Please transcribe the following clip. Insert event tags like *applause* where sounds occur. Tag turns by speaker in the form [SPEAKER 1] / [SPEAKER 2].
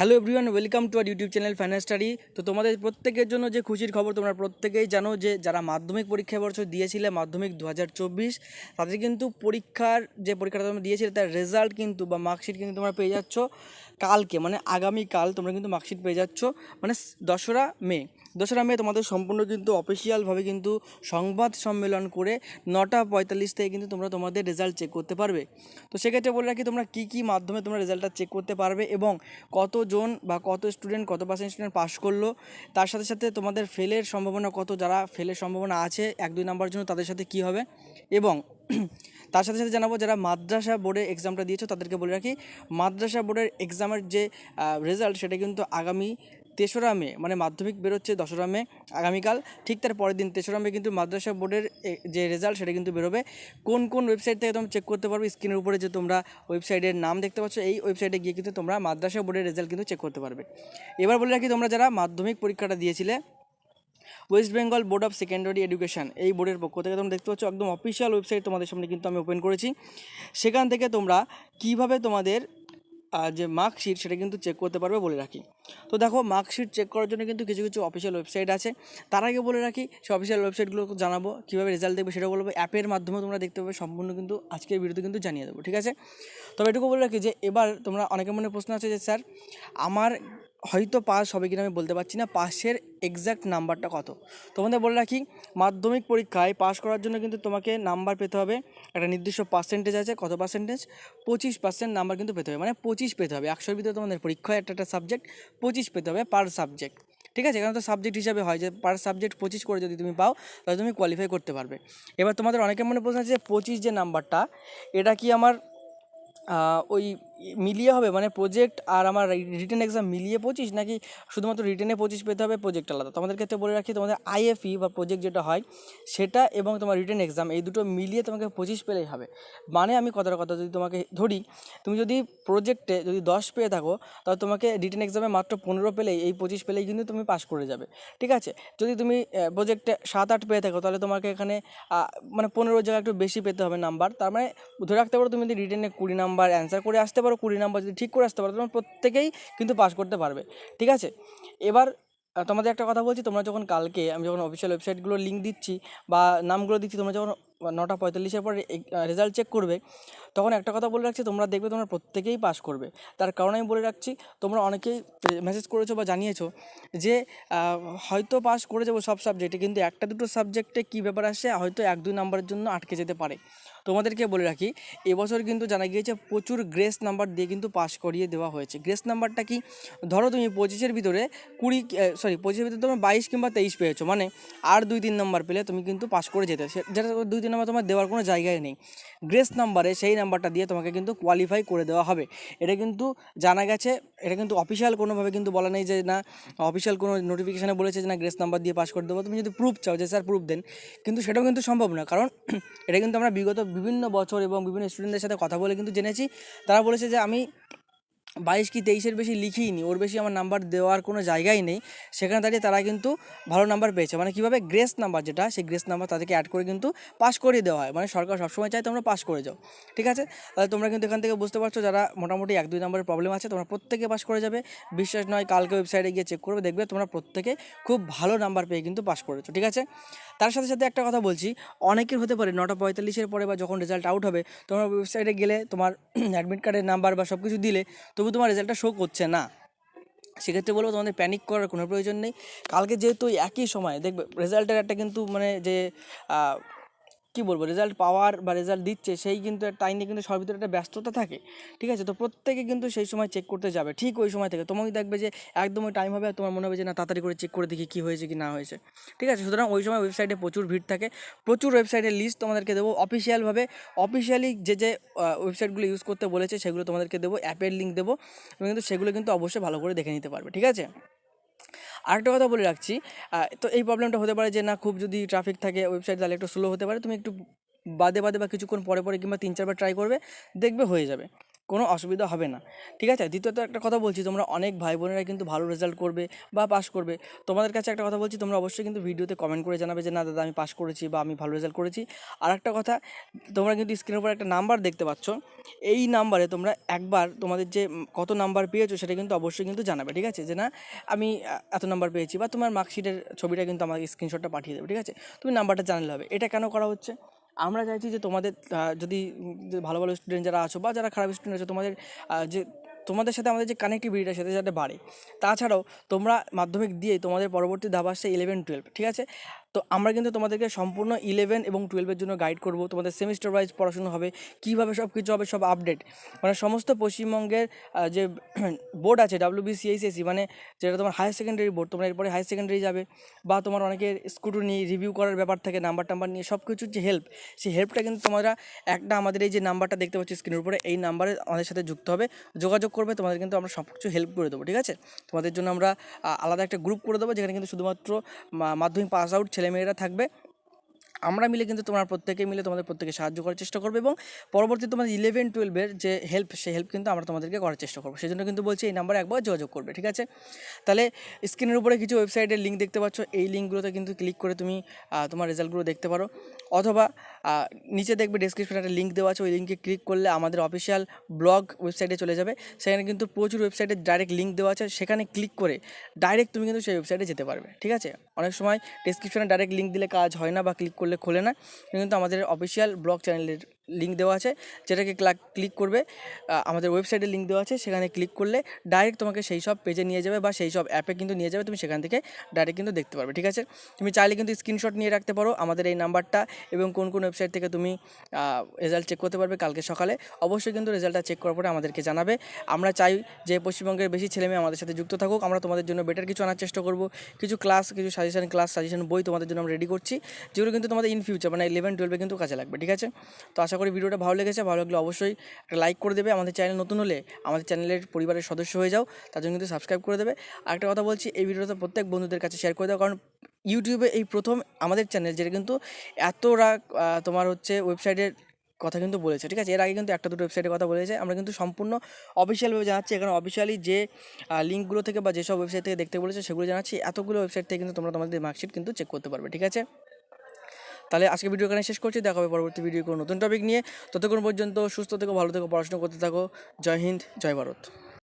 [SPEAKER 1] Hello everyone welcome to our YouTube channel finance study তো তোমাদের প্রত্যেকের জন্য যে খুশির খবর তোমরা প্রত্যেকেই জানো যে যারা মাধ্যমিক পরীক্ষা বছর দিয়েছিলে, মাধ্যমিক দু হাজার চব্বিশ, তাদের কিন্তু পরীক্ষার যে পরীক্ষাটা তোমরা দিয়েছিলে, তার রেজাল্ট কিন্তু বা মার্কশিট কিন্তু তোমরা পেয়ে যাচ্ছ। কালকে মানে আগামীকাল তোমরা কিন্তু মার্কশিট পেয়ে যাচ্ছ। মানে দশরা মে। দোসরা মে তোমাদের সম্পূর্ণ কিন্তু অফিসিয়ালভাবে কিন্তু সংবাদ সম্মেলন করে নটা পঁয়তাল্লিশ থেকে কিন্তু তোমরা তোমাদের রেজাল্ট চেক করতে পারবে। তো সেক্ষেত্রে বলে রাখি, তোমরা কী কী মাধ্যমে তোমরা রেজাল্টটা চেক করতে পারবে এবং কতজন বা কত স্টুডেন্ট কত পার্সেন্ট স্টুডেন্ট পাস করল, তার সাথে সাথে তোমাদের ফেলের সম্ভাবনা কত, যারা ফেলের সম্ভাবনা আছে, এক দুই নাম্বার জন্য তাদের সাথে কী হবে এবং *clears throat* তার সাথে সাথে জানাব যারা মাদ্রাসা বোর্ডে এক্সামটা দিয়েছ, তাদেরকে বলে রাখি, মাদ্রাসা বোর্ডের এক্সামের যে রেজাল্ট সেটা কিন্তু আগামী তেসরা মে মানে মাধ্যমিক বেরোচ্ছে দশরা মে আগামীকাল। ঠিক তার পরের দিন তেসরা মে কিন্তু মাদ্রাসা বোর্ডের যে রেজাল্ট সেটা কিন্তু বেরোবে। কোন কোন ওয়েবসাইট থেকে তোমরা চেক করতে পারবে? স্ক্রিনের উপরে যে তোমরা ওয়েবসাইটের নাম দেখতে পাচ্ছ, এই ওয়েবসাইটে গিয়ে কিন্তু তোমরা মাদ্রাসা বোর্ডের রেজাল্ট কিন্তু চেক করতে পারবে। এবার বলে রাখি তোমরা যারা মাধ্যমিক পরীক্ষাটা দিয়েছিলে West Bengal board of secondary education এই বোর্ডের পক্ষ থেকে তোমরা দেখতে পাচ্ছ একদম অফিসিয়াল ওয়েবসাইট তোমাদের সামনে কিন্তু আমি ওপেন করেছি। সেখান থেকে তোমরা কীভাবে তোমাদের যে মার্কশিট সেটা কিন্তু চেক করতে পারবে বলে রাখি। তো দেখো মার্কশিট চেক করার জন্য কিন্তু কিছু কিছু অফিসিয়াল ওয়েবসাইট আছে। তার আগে বলে রাখি সেই অফিসিয়াল ওয়েবসাইটগুলো জানাব, কীভাবে রেজাল্ট দেখবে সেটা বলব। অ্যাপের মাধ্যমে তোমরা দেখতে পাবে, সম্পূর্ণ কিন্তু আজকের ভিডিওতে কিন্তু জানিয়ে দেবো, ঠিক আছে? তবে এটুকু বলে রাখি যে, এবার তোমরা, অনেকের মনে প্রশ্ন আছে যে, স্যার, আমার হয়তো পাস হবে কিনা আমি বলতে পারছি না। পাসের এক্স্যাক্ট নাম্বারটা কত? তোমাদের বলে রাখি, মাধ্যমিক পরীক্ষায় পাস করার জন্য কিন্তু তোমাকে নাম্বার পেতে হবে। একটা নির্দিষ্ট পার্সেন্টেজ আছে, কত পার্সেন্টেজ পঁচিশ পার্সেন্ট নাম্বার কিন্তু পেতে হবে। মানে পঁচিশ পেতে হবে। একশোর ভিতরে তোমাদের পরীক্ষায় একটা একটা সাবজেক্ট পঁচিশ পেতে হবে পার সাবজেক্ট ঠিক আছে? এখানে তো সাবজেক্ট হিসাবে হয় যে পার সাবজেক্ট পঁচিশ করে যদি তুমি পাও, তাহলে তুমি কোয়ালিফাই করতে পারবে। এবার তোমাদের অনেকের মনে প্রশ্ন আছে যে পঁচিশ যে নাম্বারটা এটা কি আমার ওই মিলিয়ে হবে? মানে প্রজেক্ট আর আমার রিটেন এক্সাম মিলিয়ে পঁচিশ নাকি শুধুমাত্র রিটেনে পঁচিশ পেতে হবে প্রজেক্ট আলাদা? তোমাদের ক্ষেত্রে বলে রাখি, তোমাদের আইএফই বা প্রজেক্ট যেটা হয়, সেটা এবং তোমার রিটেন এক্সাম এই দুটো মিলিয়ে তোমাকে পঁচিশ পেলেই হবে। মানে আমি কথার কথা যদি তোমাকে ধরি, তুমি যদি প্রজেক্টে যদি দশ পেয়ে থাকো, তাহলে তোমাকে রিটেন এক্সামে মাত্র পনেরো পেলেই, এই পঁচিশ পেলেই কিন্তু তুমি পাস করে যাবে। ঠিক আছে? যদি তুমি প্রজেক্টে সাত আট পেয়ে থাকো, তাহলে তোমাকে এখানে মানে পনেরো জায়গায় একটু বেশি পেতে হবে নাম্বার তার মানে ধরে রাখতে পারো, তুমি যদি রিটেনে কুড়ি নাম্বার অ্যান্সার করে আসতে পারো কুড়ি নাম্বার যদি ঠিক করে আসতে পারো, তোমার প্রত্যেকেই কিন্তু পাস করতে পারবে। ঠিক আছে? এবার তোমাদের একটা কথা বলছি, তোমরা যখন কালকে, আমি যখন অফিসিয়াল ওয়েবসাইটগুলোর লিঙ্ক দিচ্ছি বা নামগুলো দিচ্ছি, তোমরা যখন নটা পঁয়তাল্লিশের পর রেজাল্ট চেক করবে, তখন একটা কথা বলে রাখছি, তোমরা দেখবে তোমরা প্রত্যেকেই পাস করবে। তার কারণ আমি বলে রাখছি, তোমরা অনেকেই মেসেজ করেছ বা জানিয়েছো যে হয়তো পাস করে যাব সব সাবজেক্টে কিন্তু একটা দুটো সাবজেক্টে কী ব্যাপার আসছে হয়তো এক দুই নাম্বারের জন্য আটকে যেতে পারে। তোমাদেরকে বলে রাখি, এবছর কিন্তু জানা গিয়েছে প্রচুর গ্রেস নাম্বার দিয়ে কিন্তু পাস করিয়ে দেওয়া হয়েছে। গ্রেস নাম্বারটা কি? ধরো তুমি পঁচিশের ভিতরে কুড়ি সরি পঁচিশের ভিতরে তোমার বাইশ কিংবা তেইশ পেয়েছ মানে আর দুই তিন নাম্বার পেলে তুমি কিন্তু পাস করে যেতে যেটা দুই নাম্বার তোমার দেওয়ার কোনো জায়গায় নেই। গ্রেস নাম্বারে সেই নাম্বারটা দিয়ে তোমাকে কিন্তু কোয়ালিফাই করে দেওয়া হবে। এটা কিন্তু জানা গেছে, এটা কিন্তু অফিসিয়াল কোনোভাবে কিন্তু বলা নেই যে না অফিসিয়াল কোনো নোটিফিকেশানে বলেছে যে না গ্রেস নাম্বার দিয়ে পাস করে দেবো। তুমি যদি প্রুফ চাও যে স্যার প্রুফ দেন, কিন্তু সেটাও কিন্তু সম্ভব না। কারণ *clears throat* এটা কিন্তু আমরা বিগত বিভিন্ন বছর এবং বিভিন্ন স্টুডেন্টদের সাথে কথা বলে কিন্তু জেনেছি। তারা বলেছে যে আমি বাইশ কি তেইশের বেশি লিখিনি, ওর বেশি আমার নাম্বার দেওয়ার কোনো জায়গাই নেই। সেখানে দাঁড়িয়ে তারা কিন্তু ভালো নাম্বার পেয়েছে। মানে কীভাবে গ্রেস নাম্বার যেটা, সেই গ্রেস নাম্বার তাদেরকে অ্যাড করে কিন্তু পাস করিয়ে দেওয়া হয়। মানে সরকার সবসময় চায় তোমরা পাস করে যাও। ঠিক আছে? তাহলে তোমরা কিন্তু এখান থেকে বুঝতে পারছ যারা মোটামুটি এক, দুই নম্বরের প্রবলেম আছে, তোমরা প্রত্যেকে পাস করে যাবে। বিশ্বাস নয় কালকে ওয়েবসাইটে গিয়ে চেক করবে, দেখবে তোমরা প্রত্যেকে খুব ভালো নাম্বার পেয়ে কিন্তু পাস করেছ। ঠিক আছে? তার সাথে সাথে একটা কথা বলছি, অনেকের হতে পারে নটা পঁয়তাল্লিশের পরে বা যখন রেজাল্ট আউট হবে, তোমরা ওয়েবসাইটে গেলে তোমার অ্যাডমিট কার্ডের নাম্বার বা সব কিছু দিলে, তবু তোমার রেজাল্টটা শো করছে না। সেক্ষেত্রে বলব তোমাদের প্যানিক করার কোনো প্রয়োজন নেই। কালকে যেহেতু একই সময়, দেখবে রেজাল্টের একটা কিন্তু মানে যে কি বলব রেজাল্ট পাওয়ার বা রেজাল্ট দিচ্ছে, সেই কিন্তু টাইমে কিন্তু সবার ভিতরে একটা ব্যস্ততা থাকে, ঠিক আছে? তো প্রত্যেকে কিন্তু সেই সময় চেক করতে যাবে, ঠিক ওই সময় থেকে। তোমাকে দেখবে যে একদম ওই টাইম হবে আর তোমার মনে হবে যে, না, তাড়াতাড়ি করে চেক করে দেখি কী হয়েছে কি না হয়েছে। ঠিক আছে? সুতরাং ওই সময় ওয়েবসাইটে প্রচুর ভিড় থাকে। প্রচুর ওয়েবসাইটের লিস্ট তোমাদেরকে দেবো। অফিসিয়ালভাবে অফিসিয়ালি যে যে ওয়েবসাইটগুলো ইউজ করতে বলেছে, সেগুলো তোমাদেরকে দেবো। অ্যাপের লিঙ্ক দেবো তুমি কিন্তু সেগুলো কিন্তু অবশ্যই ভালো করে দেখে নিতে পারবে, ঠিক আছে? আরেকটা কথা বলে রাখছি তো এই প্রবলেমটা হতে পারে যে না খুব যদি ট্রাফিক থাকে ওয়েবসাইট তাহলে একটু স্লো হতে পারে, তুমি একটু বাদে বাদে বা কিছুক্ষণ পরে পরে কিংবা তিন চারবার ট্রাই করবে, দেখবে হয়ে যাবে। কোনো অসুবিধা হবে না। ঠিক আছে? দ্বিতীয়ত একটা কথা বলছি, তোমরা অনেক ভাই বোনেরা কিন্তু ভালো রেজাল্ট করবে বা পাস করবে। তোমাদের কাছে একটা কথা বলছি, তোমরা অবশ্যই কিন্তু ভিডিওতে কমেন্ট করে জানাবে যে, না দাদা, আমি পাস করেছি বা আমি ভালো রেজাল্ট করেছি। আর একটা কথা, তোমরা কিন্তু স্ক্রিনের উপর একটা নাম্বার দেখতে পাচ্ছ। এই নাম্বারে তোমরা একবার তোমাদের যে কত নাম্বার পেয়েছ, সেটা কিন্তু অবশ্যই কিন্তু জানাবে, ঠিক আছে? যে, না, আমি এত নাম্বার পেয়েছি। বা তোমার মার্কশিটের ছবিটা কিন্তু আমাকে স্ক্রিনশটটা পাঠিয়ে দেবে, ঠিক আছে? তুমি নাম্বারটা জানলে হবে। এটা কেন করা হচ্ছে? আমরা চাইছি যে তোমাদের যদি ভালো ভালো স্টুডেন্ট যারা আছো বা যারা খারাপ স্টুডেন্ট আছো, তোমাদের যে তোমাদের সাথে আমাদের যে কানেক্টিভিটিটা সেটা যাতে বাড়ে। তাছাড়াও তোমরা মাধ্যমিক দিয়ে তোমাদের পরবর্তী ধাপ আসছে ইলেভেন টুয়েলভ ঠিক আছে? তো আমরা কিন্তু তোমাদেরকে সম্পূর্ণ ইলেভেন এবং টুয়েলভের জন্য গাইড করব। তোমাদের সেমিস্টার ওয়াইজ পড়াশুনো হবে, কীভাবে সব কিছু হবে, সব আপডেট মানে সমস্ত পশ্চিমবঙ্গের যে *clears throat* বোর্ড আছে ডাব্লিউবিসিএইচএসি মানে যেটা তোমার হায়ার সেকেন্ডারি বোর্ড তোমরা এরপরে হায়ার সেকেন্ডারি যাবে বা তোমার অনেকের স্কুটনি রিভিউ করার ব্যাপার থাকে নাম্বার টাম্বার নিয়ে সব কিছুর যে হেল্প সেই হেল্পটা কিন্তু তোমরা একটা আমাদের এই যে নাম্বারটা দেখতে পাচ্ছি স্ক্রিনের উপরে, এই নাম্বারে আমাদের সাথে যুক্ত হবে, যোগাযোগ করবে, তোমাদের কিন্তু আমরা সব কিছু হেল্প করে দেবো, ঠিক আছে? তোমাদের জন্য আমরা আলাদা একটা গ্রুপ করে দেবো, যেখানে কিন্তু শুধুমাত্র মাধ্যমিক পাস আউট ছেলেমেয়েরা থাকবে। আমরা মিলে কিন্তু তোমরা প্রত্যেকে মিলে তোমাদের প্রত্যেকে সাহায্য করার চেষ্টা করবে এবং পরবর্তী তোমাদের ইলেভেন টুয়েলভের যে হেল্প সেই হেল্প কিন্তু আমরা তোমাদেরকে করার চেষ্টা করব। সেই জন্য কিন্তু বলছি এই নাম্বারে একবার যোগাযোগ করবে, ঠিক আছে? তাহলে স্ক্রিনের উপরে কিছু ওয়েবসাইটের লিঙ্ক দেখতে পাচ্ছ। এই লিঙ্কগুলোতে কিন্তু ক্লিক করে তুমি তোমার রেজাল্টগুলো দেখতে পারো। অথবা নিচে দেখবে ডেসক্রিপশনে একটা লিঙ্ক দেওয়া আছে, ওই লিঙ্কে ক্লিক করলে আমাদের অফিসিয়াল ব্লগ ওয়েবসাইটে চলে যাবে। সেখানে কিন্তু প্রচুর ওয়েবসাইটে ডাইরেক্ট লিঙ্ক দেওয়া আছে, সেখানে ক্লিক করে ডাইরেক্ট তুমি কিন্তু সেই ওয়েবসাইটে যেতে পারবে, ঠিক আছে? অনেক সময় ডিসক্রিপশানে ডাইরেক্ট লিঙ্ক দিলে কাজ হয় না বা ক্লিক করলে খোলে না, কিন্তু আমাদের অফিসিয়াল ব্লগ চ্যানেলের লিঙ্ক দেওয়া আছে, যেটাকে ক্লিক করবে আমাদের ওয়েবসাইটের লিঙ্ক দেওয়া আছে, সেখানে ক্লিক করলে ডাইরেক্ট তোমাকে সেই সব পেজে নিয়ে যাবে বা সেই সব অ্যাপে কিন্তু নিয়ে যাবে, তুমি সেখান থেকে ডাইরেক্ট কিন্তু দেখতে পারবে, ঠিক আছে? তুমি চাইলে কিন্তু স্ক্রিনশট নিয়ে রাখতে পারো, আমাদের এই নাম্বারটা এবং কোন কোন ওয়েবসাইট থেকে তুমি রেজাল্ট চেক করতে পারবে কালকে সকালে, অবশ্যই কিন্তু রেজাল্টটা চেক করার পরে আমাদেরকে জানাবে। আমরা চাই যে পশ্চিমবঙ্গের বেশি ছেলেমেয়ে আমাদের সাথে যুক্ত থাকুক, আমরা তোমাদের জন্য বেটার কিছু আনার চেষ্টা করব, কিছু ক্লাস কিছু সাজেশন ক্লাস সাজেশন বই তোমাদের জন্য আমরা রেডি করছি, যেগুলো কিন্তু তোমাদের ইন ফিউচার মানে ইলেভেন টুয়েলভে কিন্তু কাজে লাগবে, ঠিক আছে? তো আশা করি ভিডিওটা ভালো লেগেছে ভালো লাগলে অবশ্যই একটা লাইক করে দেবে। আমাদের চ্যানেল নতুন হলে আমাদের চ্যানেলের পরিবারের সদস্য হয়ে যাও তার জন্য কিন্তু সাবস্ক্রাইব করে দেবে। আর একটা কথা বলছি এই ভিডিওটা প্রত্যেক বন্ধুদের কাছে শেয়ার করে দাও কারণ ইউটিউবে এই প্রথম আমাদের চ্যানেল যেটা কিন্তু আহ, তোমার হচ্ছে ওয়েবসাইটের কথা কিন্তু বলেছে ঠিক আছে? এর আগে কিন্তু একটা দুটো ওয়েবসাইটের কথা বলেছে। আমরা কিন্তু সম্পূর্ণ অফিসিয়ালভাবে জানাচ্ছি এখানে অফিসিয়ালি যে লিঙ্কগুলো থেকে বা যেসব ওয়েবসাইট থেকে দেখতে বলেছে সেগুলো জানাচ্ছি। এতগুলো ওয়েবসাইট থেকে কিন্তু তোমরা তোমাদের মার্কশিট কিন্তু চেক করতে পারবে ঠিক আছে? তাহলে আজকে ভিডিও এখানে শেষ করছি। দেখা হবে পরবর্তী ভিডিও কোনো নতুন টপিক নিয়ে। ততক্ষণ পর্যন্ত সুস্থ থেকো, ভালো থেকো, পড়াশোনা করতে থাকো। জয় হিন্দ, জয় ভারত।